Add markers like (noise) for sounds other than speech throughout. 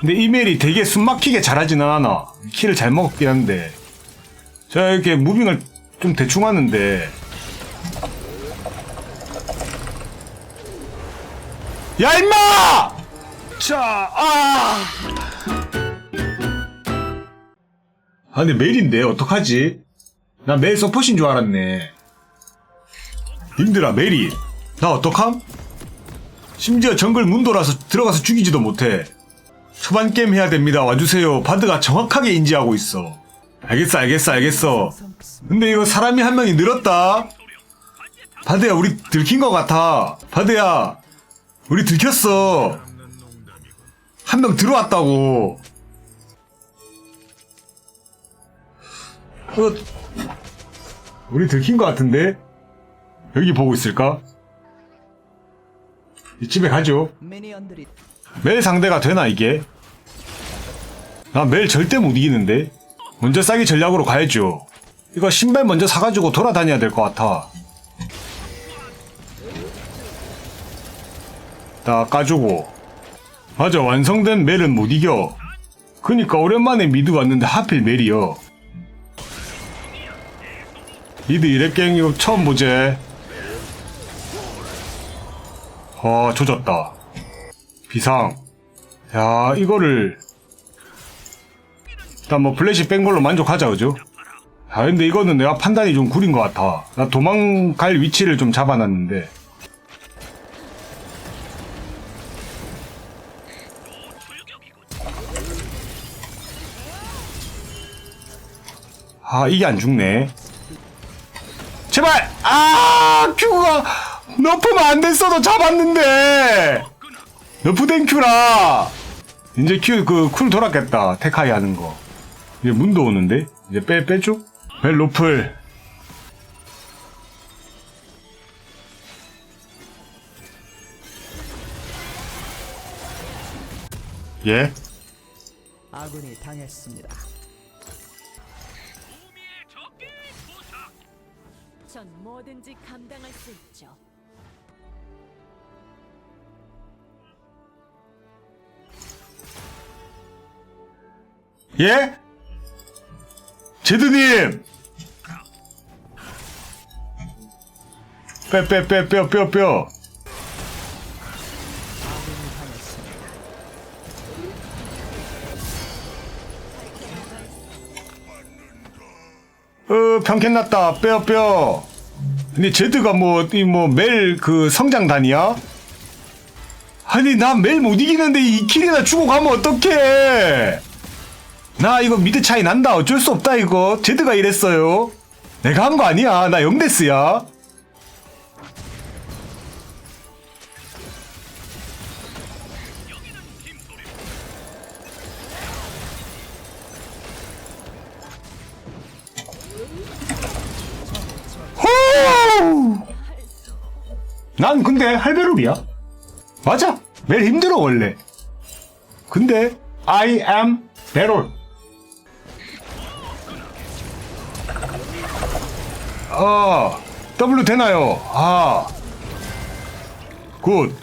근데 이메일이 되게 숨막히게 잘하지는 않아. 키를 잘 먹었긴 한데. 제가 이렇게 무빙을 좀 대충 하는데. 야, 임마! 자, 아! 아, 근데 메일인데, 어떡하지? 나 메일 서폿인 줄 알았네. 님들아, 메일이. 나 어떡함? 심지어 정글 문도라서 들어가서 죽이지도 못해. 초반 게임 해야 됩니다. 와주세요. 바드가 정확하게 인지하고 있어. 알겠어, 알겠어, 알겠어. 근데 이거 사람이 한 명이 늘었다. 바드야, 우리 들킨 것 같아. 바드야, 우리 들켰어. 한 명 들어왔다고. 어, 우리 들킨 것 같은데? 여기 보고 있을까? 이집에 가죠. 멜 상대가 되나 이게? 나멜 절대 못 이기는데? 먼저 싸기 전략으로 가야죠. 이거 신발 먼저 사가지고 돌아다녀야 될 것 같아. 다 까주고. 맞아, 완성된 멜은 못 이겨. 그니까 오랜만에 미드 왔는데 하필 멜이여. 미드 이랩 게임 이거 처음 보제. 아, 조졌다. 비상. 야, 이거를. 일단 뭐 플래시 뺀 걸로 만족하자, 그죠? 아, 근데 이거는 내가 판단이 좀 구린 것 같아. 나 도망갈 위치를 좀 잡아놨는데. 아, 이게 안 죽네. 제발! 아! 큐가 너프면 안 됐어도 잡았는데! 너프된 큐라! 이제 큐, 그, 쿨 돌았겠다. 테카이 하는 거. 이제 문도 오는데? 이제 빼, 빼줘? 벨 로플. 예? 아군이 당했습니다. 전 뭐든지 감당할 수 있죠. 예? 제드님! 빼, 빼, 빼, 뼈, 뼈, 뼈. 아군이 당했습니다. 어, 평캔 났다. 뼈, 뼈. 근데 제드가 뭐, 이 뭐, 멜 그 성장단이야? 아니, 나 멜 못 이기는데 이 킬이나 주고 가면 어떡해! 나 이거 미드 차이 난다. 어쩔 수 없다, 이거. 제드가 이랬어요. 내가 한 거 아니야. 나 영데스야. 호! 난 근데 할배룰이야. 맞아. 매일 힘들어 원래. 근데 I am 배롤. 아, W 되나요? 아, 굿.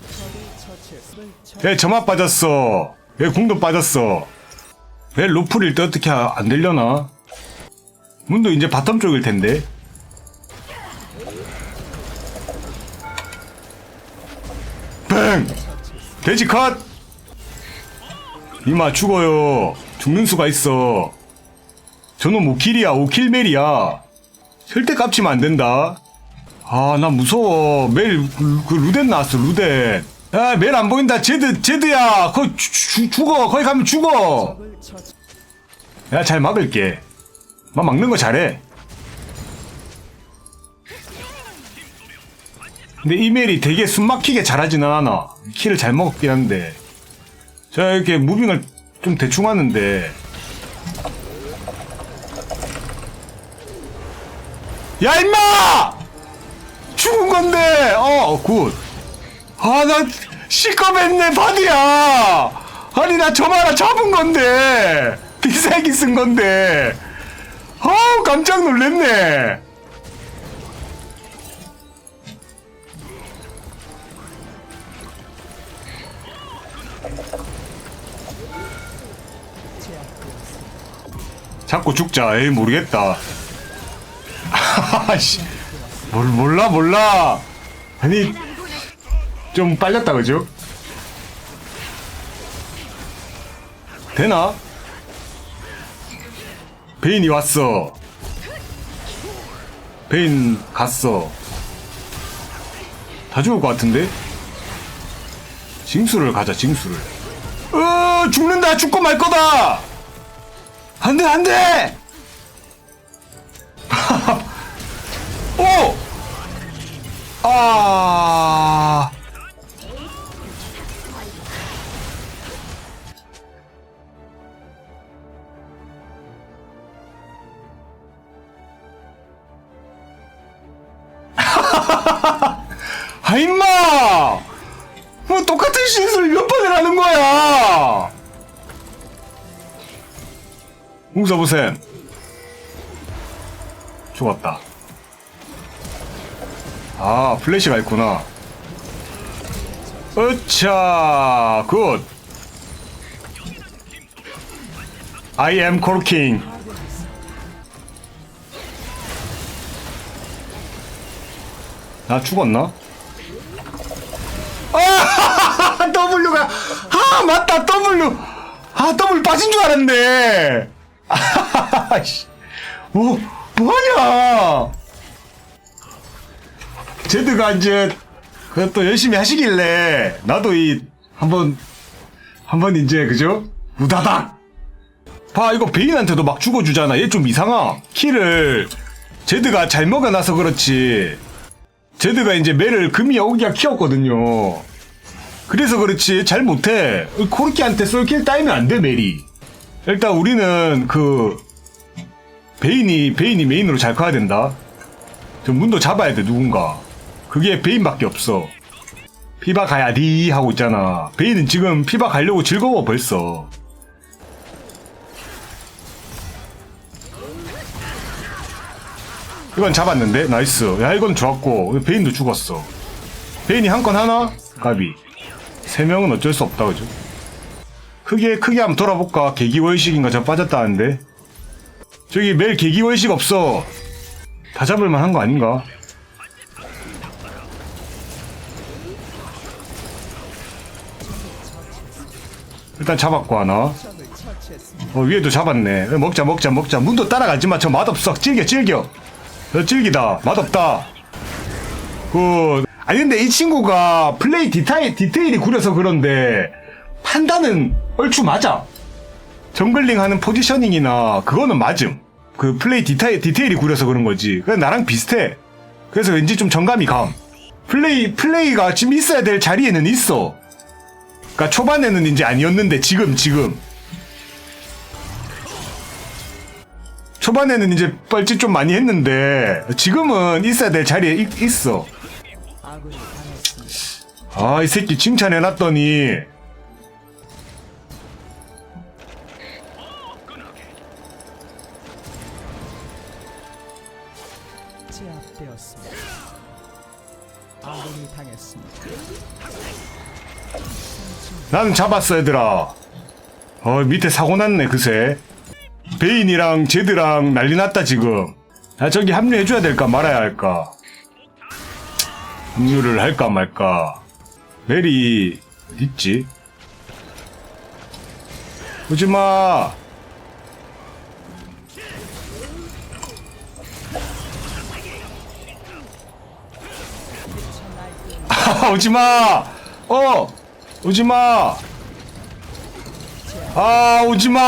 예, 점화 빠졌어. 예, 궁도 빠졌어. 왜 로프릴 때 어떻게 아- 안 되려나? 문도 이제 바텀 쪽일 텐데. 뱅! 돼지 컷! 이마 죽어요. 죽는 수가 있어. 저놈 5킬이야, 5킬멜이야. 절대 깝치면 안 된다. 아, 나 무서워. 멜, 그, 그 루덴 나왔어, 루덴. 야, 멜안 보인다. 제드, 제드야. 거기 주, 주, 죽어. 거기 가면 죽어. 야, 잘 막을게. 막 막는 거 잘해. 근데 이메일이 되게 숨막히게 잘하지는 않아. 키를 잘 먹었긴 한데. 제가 이렇게 무빙을 좀 대충 하는데. 야, 임마! 죽은 건데! 어, 굿. 아, 나, 시커맸네, 바디야! 아니, 나저 하나 잡은 건데! 비싸게 쓴 건데! 아우, 깜짝! 제압되었습니다. 자꾸 죽자. 에이, 모르겠다. 아씨. 뭘 몰라, 몰라. 아니, 좀 빨렸다, 그죠? 되나? 베인이 왔어. 베인 갔어. 다 죽을 것 같은데? 징수를 가자, 징수를. 어, 죽는다! 죽고 말 거다! 안 돼, 안 돼! 아. 아, 임마! 뭐 똑같은 실수를 몇 번을 하는 거야! 웅사보셈. 죽었다. 아, 플래시가 있구나. 으차, 굿. I am 콜킹. 나 죽었나? 아, (laughs) W가, 아, 맞다, W. 아, W 빠진 줄 알았네. 아, 씨. 뭐, 뭐하냐? 제드가 이제 그또 열심히 하시길래 나도 이 한번 한번 이제 그죠? 우다닥! 봐 이거 베인한테도 막 죽어주잖아. 얘 좀 이상하. 키를 제드가 잘 먹어놔서 그렇지. 제드가 이제 매를 금이 오기가 키웠거든요. 그래서 그렇지. 잘 못해. 코르키한테 쏠킬 따이면 안 돼 메리. 일단 우리는 그 베인이 베인이 메인으로 잘 커야 된다. 저 문도 잡아야 돼 누군가 그게 베인밖에 없어. 피바 가야디 하고 있잖아. 베인은 지금 피바 가려고 즐거워 벌써. 이건 잡았는데? 나이스. 야 이건 좋았고. 베인도 죽었어. 베인이 한 건 하나? 가비. 세 명은 어쩔 수 없다 그죠? 크게 크게 한번 돌아볼까? 계기월식인가 저 빠졌다는데? 저기 매일 계기월식 없어. 다 잡을만 한 거 아닌가? 일단 잡았고 하나. 어, 위에도 잡았네. 먹자 먹자 먹자. 문도 따라가지마 저 맛없어. 즐겨 즐겨. 저 즐기다. 맛없다. 그 아니 근데 이 친구가 플레이 디테일, 디테일이 구려서 그런데 판단은 얼추 맞아. 정글링 하는 포지셔닝이나 그거는 맞음. 그 플레이 디테일, 디테일이 구려서 그런 거지. 그냥 나랑 비슷해. 그래서 왠지 좀 정감이 감. 플레이 플레이가 지금 있어야 될 자리에는 있어 그니까 초반에는 이제 아니었는데 지금 지금 초반에는 이제 뻘짓 좀 많이 했는데 지금은 있어야 될 자리에 있, 있어. 아 이 새끼 칭찬해놨더니 제압되었습니다. 아군이 당했습니다. 나는 잡았어 얘들아. 어 밑에 사고 났네 그새. 베인이랑 제드랑 난리 났다 지금. 야 저기 합류해줘야 될까 말아야 할까? 합류를 할까 말까? 메리 어딨지? 오지마! 아 (laughs) 오지마! 어 오지마! 아 오지마!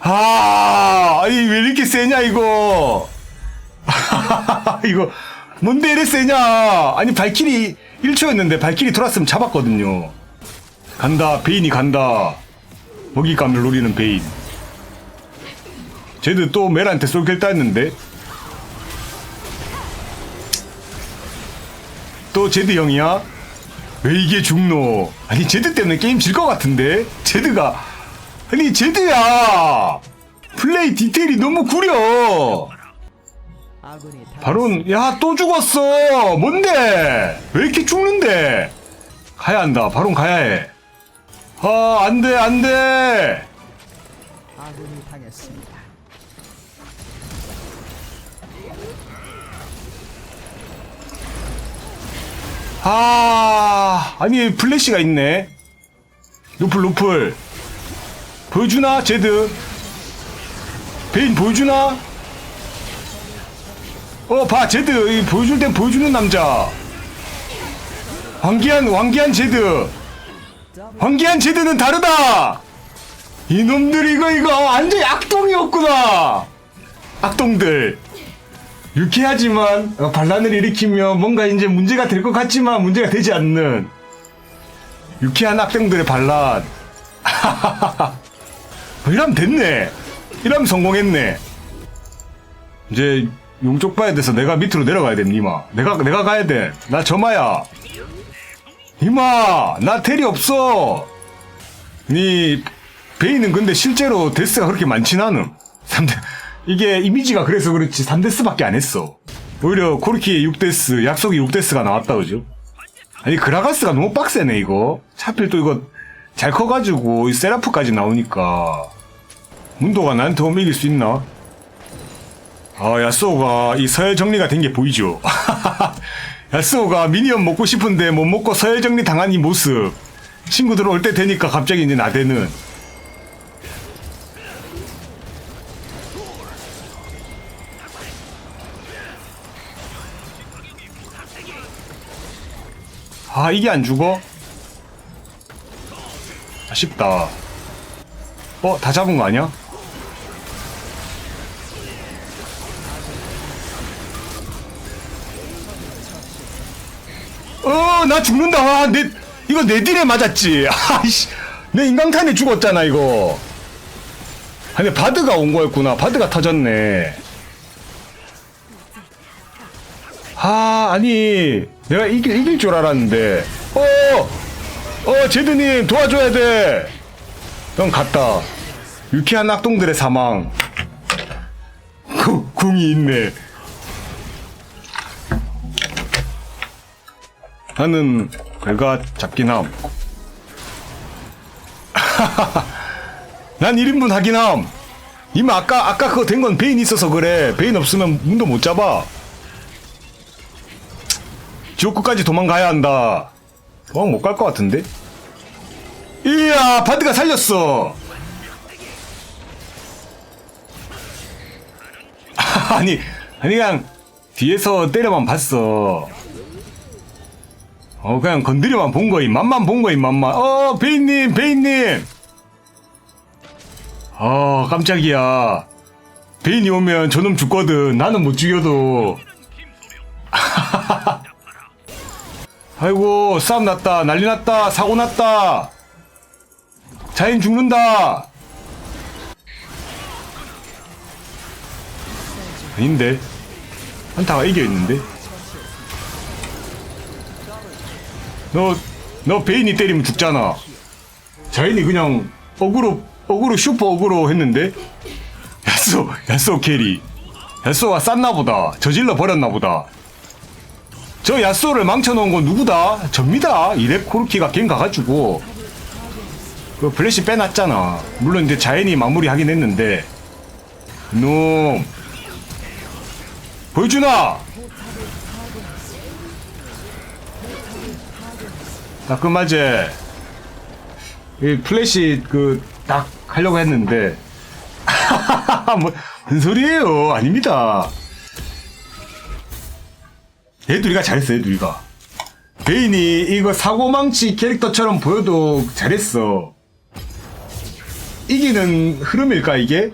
아 아니 왜 이렇게 세냐 이거? (laughs) 이거 뭔데 이래 세냐? 아니 발키리 1초였는데 발키리 돌았으면 잡았거든요. 간다 베인이 간다. 먹잇감을 노리는 베인. 쟤도 또 멜한테 쏠킬 따했는데. 또 제드 형이야? 왜 이게 죽노? 아니 제드 때문에 게임 질 것 같은데? 제드가 아니 제드야 플레이 디테일이 너무 구려. 바론 야 또 죽었어 뭔데 왜 이렇게 죽는데 가야 한다 바론 가야 해 아, 안 돼, 안 돼! 아군이 당했습니다. 아, 아니, 플래시가 있네. 루플, 루플. 보여주나, 제드? 베인 보여주나? 어, 봐, 제드. 이 보여줄 땐 보여주는 남자. 황기한, 황기한 제드. 황기한 제드는 다르다! 이놈들 이거, 이거, 완전히 악동이었구나! 악동들. 유쾌하지만 어, 반란을 일으키며 뭔가 이제 문제가 될 것 같지만 문제가 되지 않는 유쾌한 악당들의 반란. 어, (laughs) 이러면 됐네. 이러면 성공했네. 이제 용쪽 봐야 돼서 내가 밑으로 내려가야 돼 니마. 내가 내가 가야 돼 나 점아야. 니마 나 테리 없어. 니 베이는 근데 실제로 데스가 그렇게 많진 않음. 3대 이게 이미지가 그래서 그렇지 3데스밖에 안 했어. 오히려 코르키의 6데스 약속이 6데스가 나왔다 그죠? 아니 그라가스가 너무 빡세네 이거. 차필 또 이거 잘 커가지고 이 세라프까지 나오니까. 문도가 나한테 홈 이길 수 있나? 아 야스오가 이 서열 정리가 된 게 보이죠? (laughs) 야스오가 미니언 먹고 싶은데 못 먹고 서열 정리 당한 이 모습. 친구들 올때 되니까 갑자기 이제 나대는 아 이게 안 죽어? 아쉽다 어? 다 잡은 거 아니야? 어, 나 죽는다. 아, 내, 이거 내 딜에 맞았지. (laughs) 아이씨, 내 인강탄에 죽었잖아, 이거. 아니, 바드가 온 거였구나. 바드가 터졌네. 아, 아니, 내가 이길, 이길 줄 알았는데. 어, 어, 제드님, 도와줘야 돼. 형, 갔다. 유쾌한 악동들의 사망. 구, 궁이 있네. 나는 결과 잡긴 함. (laughs) 난 1인분 하긴 함. 이미 아까, 아까 그거 된 건 베인 있어서 그래. 베인 없으면 문도 못 잡아. 지옥구까지 도망가야 한다. 도망 못 갈 것 같은데? 이야, 바드가 살렸어. (laughs) 아니, 아니, 그냥 뒤에서 때려만 봤어. 어 그냥 건드려만 본 거임 맛만 본 거임 맛만 어 베인님 베인님 어 깜짝이야 베인이 오면 저놈 죽거든 나는 못 죽여도 (laughs) 아이고 싸움 났다 난리 났다 사고 났다 자인 죽는다 아닌데 한타가 이겨있는데 너, 너 베인이 때리면 죽잖아. 자인이 그냥 어그로, 어그로 슈퍼 어그로 했는데? 야쏘, 야쏘 캐리. 야쏘가 쌌나 보다. 저질러 버렸나 보다. 저 야쏘를 망쳐놓은 건 누구다? 접니다. 이랩 코르키가 갱 가가지고. 그 플래시 빼놨잖아. 물론 이제 자인이 마무리 하긴 했는데. 놈. 보여주나? 따끔하지? 이 플래시 그 딱 하려고 했는데 (laughs) 뭐, 무슨 소리예요? 아닙니다. 얘둘이가 잘했어, 얘둘이가. 베인이 이거 사고망치 캐릭터처럼 보여도 잘했어. 이기는 흐름일까, 이게?